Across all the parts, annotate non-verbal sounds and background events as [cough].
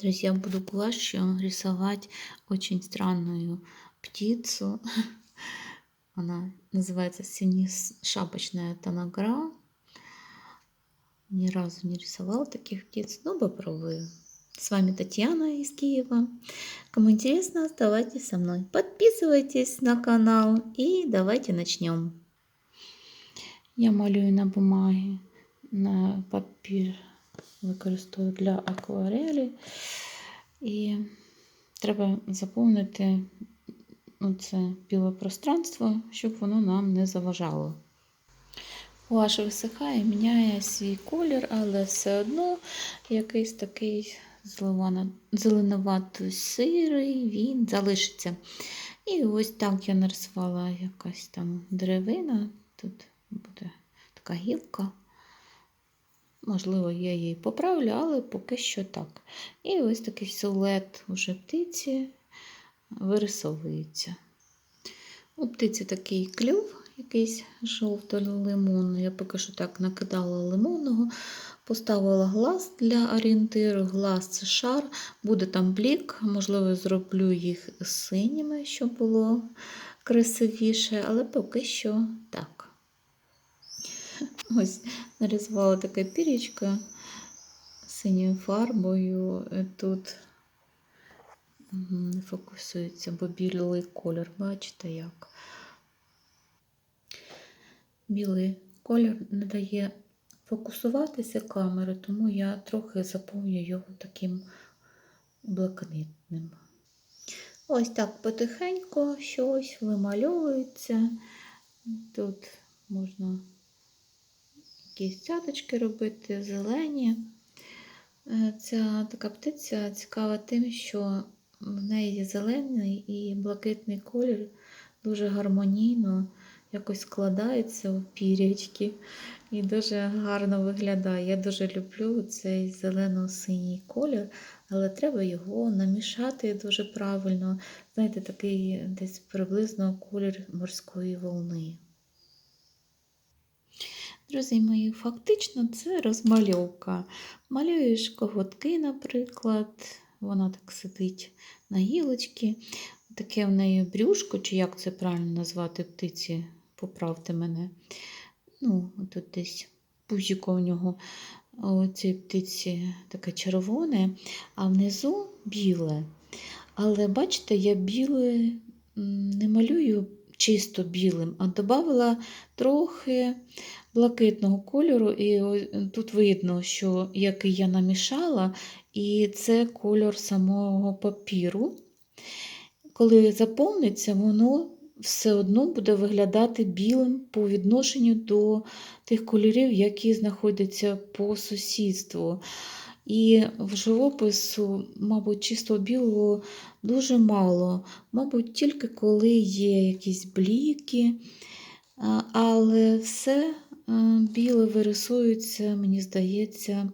Друзья, буду гуашью рисовать очень странную птицу. [laughs] Она называется синешапочная танагра. Ни разу не рисовала таких птиц, но попробую. С вами Татьяна из Киева. Кому интересно, оставайтесь со мной. Подписывайтесь на канал и давайте начнем. Я малюю на бумагі, на папір використовую для акварелі. І треба заповнити це біле пространство, щоб воно нам не заважало. Гуаш висихає, міняє свій колір, але все одно якийсь такий зеленувато сирий, він залишиться. І ось так я нарисувала якась там деревина. Тут буде така гілка. Можливо, я її поправлю, але поки що так. І ось такий силует уже птиці вирисовується. У птиці такий клюв, якийсь жовто-лимонний. Я поки що так накидала лимонного, поставила глаз для орієнтиру. Глаз це шар, буде там блік, можливо, зроблю їх синіми, щоб було красивіше, але поки що так. [laughs] Ось нарисувала таке пірічка синьою фарбою. Тут не фокусується, бо білий колір, бачите як? Білий колір не дає фокусуватися камери, тому я трохи заповню його таким блакитним. Ось так потихеньку щось вимальовується. Тут можна якісь цяточки робити, зелені. Ця така птиця цікава тим, що в неї зелений і блакитний колір дуже гармонійно якось складається у пірячки і дуже гарно виглядає. Я дуже люблю цей зелено-синій колір, але треба його намішати дуже правильно. Знаєте, такий десь приблизно колір морської волни. Друзі мої, фактично це розмальовка. Малюєш коготки, наприклад, вона так сидить на гілочці. Таке в неї брюшко, чи як це правильно назвати птиці, поправте мене. Ну, тут десь пузіко у нього у цій птиці таке червоне, а внизу біле. Але бачите, я біле не малюю чисто білим, а додала трохи блакитного кольору, і тут видно, що який я намішала, і це кольор самого папіру. Коли заповниться, воно все одно буде виглядати білим по відношенню до тих кольорів, які знаходяться по сусідству. І в живопису, мабуть, чистого білого дуже мало. Мабуть, тільки коли є якісь бліки, але все біле вирисується, мені здається,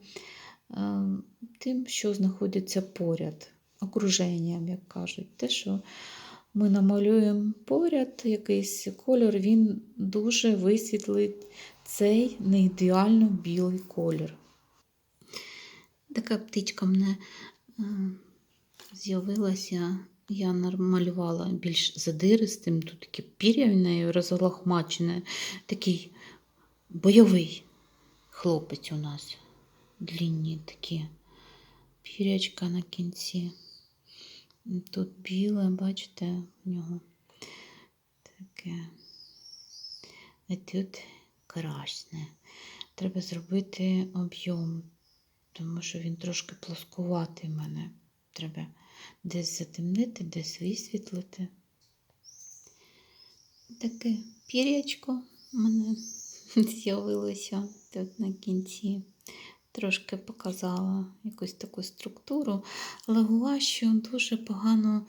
тим, що знаходиться поряд, окруженням, як кажуть. Те, що ми намалюємо поряд якийсь кольор, він дуже висвітлить цей неідеально білий колір. Така птичка мене з'явилася. Я намалювала більш задиристим, тут таке пір'я в неї розлахмачене, такий бойовий хлопець у нас. Длінні такі пірячка на кінці. Тут біле, бачите, в нього таке. А тут красне. Треба зробити об'єм, тому що він трошки плоскуватий в мене. Треба десь затемнити, десь висвітлити. Таке пірячко в мене [laughs] з'явилося тут на кінці. Трошки показала якусь таку структуру, але гуашю дуже погано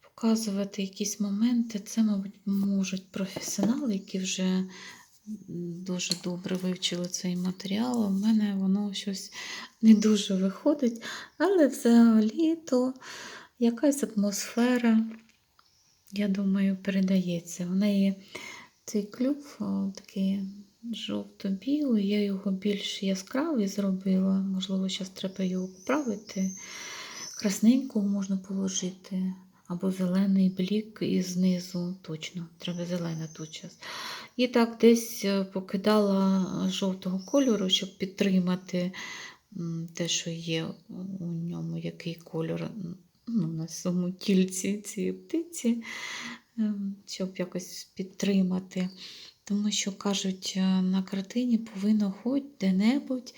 показувати якісь моменти. Це, мабуть, можуть професіонали, які вже дуже добре вивчили цей матеріал. У мене воно щось не дуже виходить, але взагалі то якась атмосфера, я думаю, передається. В неї цей клюв такий жовто-білий, я його більш яскравий зробила. Можливо, зараз треба його поправити. красненького можна положити, або зелений блік і знизу точно, треба зелена тут час. І так десь е, покидала жовтого кольору, щоб підтримати те, що є у ньому, який кольор ну, на самому тільці цієї птиці, ем, щоб якось підтримати. Тому що кажуть, е, на картині повинно хоч де-небудь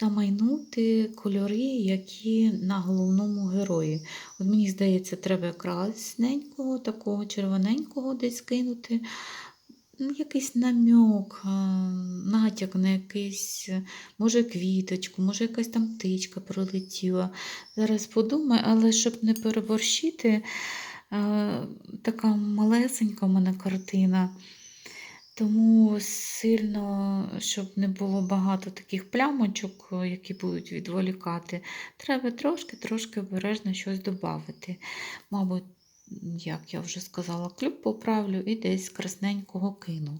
намайнути кольори, які на головному герої. От мені здається, треба красненького, такого червоненького десь кинути. Ну, Якийсь намек, а, натяк на якийсь, е, може, квіточку, може, якась там птичка пролетіла. Зараз подумаю, але щоб не переборщити, е, така малесенька в мене картина. Тому сильно, щоб не було багато таких плямочок, е, які будуть відволікати, треба трошки-трошки обережно щось додати. Мабуть, як я вже сказала, клюк поправлю і десь красненького кину.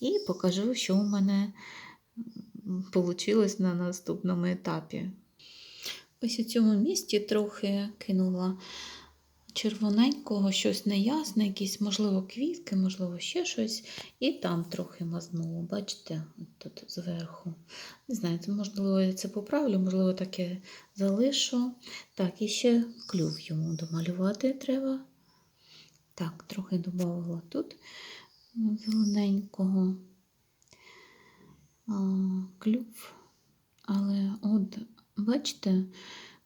І покажу, що у мене вийшло на наступному етапі. Ось у цьому місці трохи кинула червоненького, щось неясне, якісь, можливо, квітки, можливо, ще щось. І там трохи мазнула, бачите, тут зверху. Не знаю, можливо, я це поправлю, можливо, таке залишу. Так, і ще клюв йому домалювати треба. Так, трохи додавала тут зелененького клюв. Але от, бачите,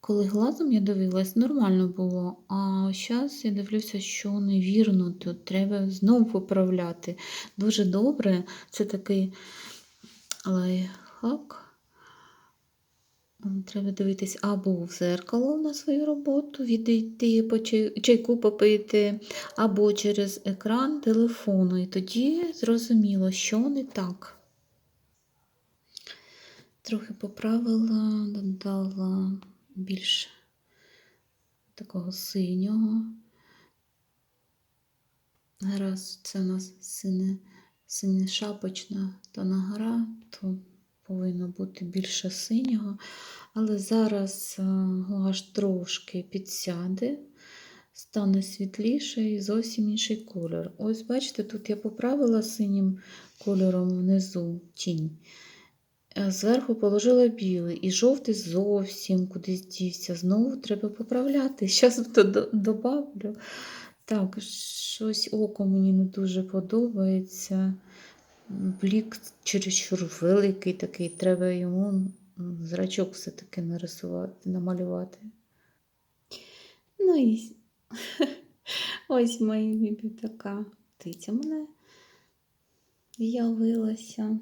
коли глазом я дивилась, нормально було. А зараз я дивлюся, що невірно, тут треба знову поправляти. Дуже добре, це такий лайфхак. Треба дивитись або в зеркало на свою роботу, відійти, по чайку попити, або через екран телефону. І тоді зрозуміло, що не так. Трохи поправила, додала більш такого синього. Раз це у нас сине, сине шапочна тона гра, то повинно бути більше синього. Але зараз е, гуаш трошки підсяде, стане світліше і зовсім інший кольор. Ось бачите, тут я поправила синім кольором внизу тінь. Е, Зверху положила білий, і жовтий зовсім кудись дівся. Знову треба поправляти. [laughs] Зараз добавлю. Так, щось око мені не дуже подобається. Блік чересчур великий такий, треба йому зрачок все-таки нарисувати, намалювати. Ну і [laughs] ось моя любі така птиця мене з'явилася.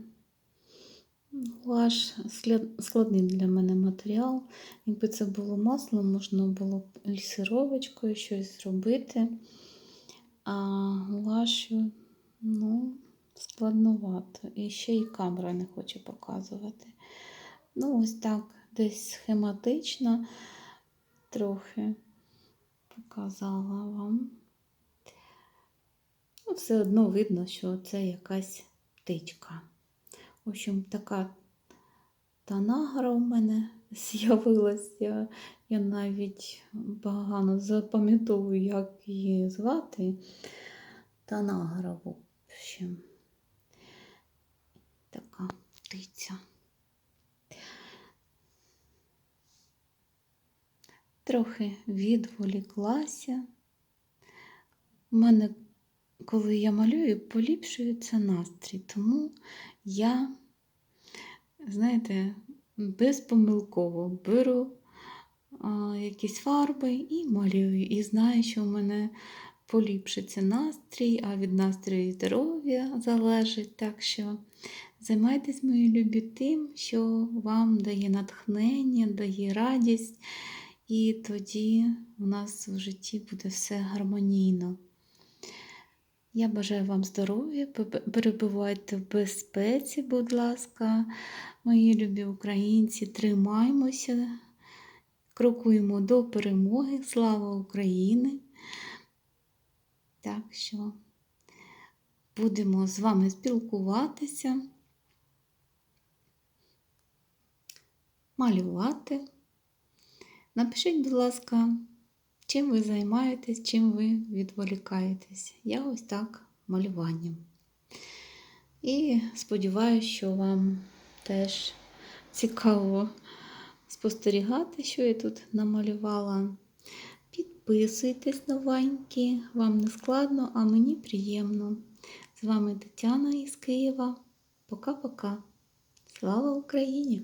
Гуаш сля- складний для мене матеріал. Якби це було масло, можна було б лісировочкою щось зробити. А гуашю, ну, складновато. І ще й камера не хоче показувати. Ну, ось так, десь схематично трохи показала вам. Ну, все одно видно, що це якась птичка. В общем, така танагра у мене [laughs] з'явилася. Я навіть погано запам'ятовую, як її звати. Танагра, в общем. Така птиця. Трохи відволіклася. У мене, коли я малюю, поліпшується настрій, тому я, знаєте, безпомилково беру а, якісь фарби і малюю. І знаю, що в мене поліпшиться настрій, а від настрою і здоров'я залежить. Так що займайтесь, мої любі, тим, що вам дає натхнення, дає радість. І тоді у нас в житті буде все гармонійно. Я бажаю вам здоров'я, перебувайте в безпеці, будь ласка, мої любі українці, тримаймося, крокуємо до перемоги. Слава Україні! Так що будемо з вами спілкуватися, малювати. Напишіть, будь ласка, чим ви займаєтесь, чим ви відволікаєтесь. Я ось так малюванням. І сподіваюся, що вам теж цікаво спостерігати, що я тут намалювала. Підписуйтесь новенькі, вам не складно, а мені приємно. З вами Тетяна із Києва. Пока-пока. Слава Україні!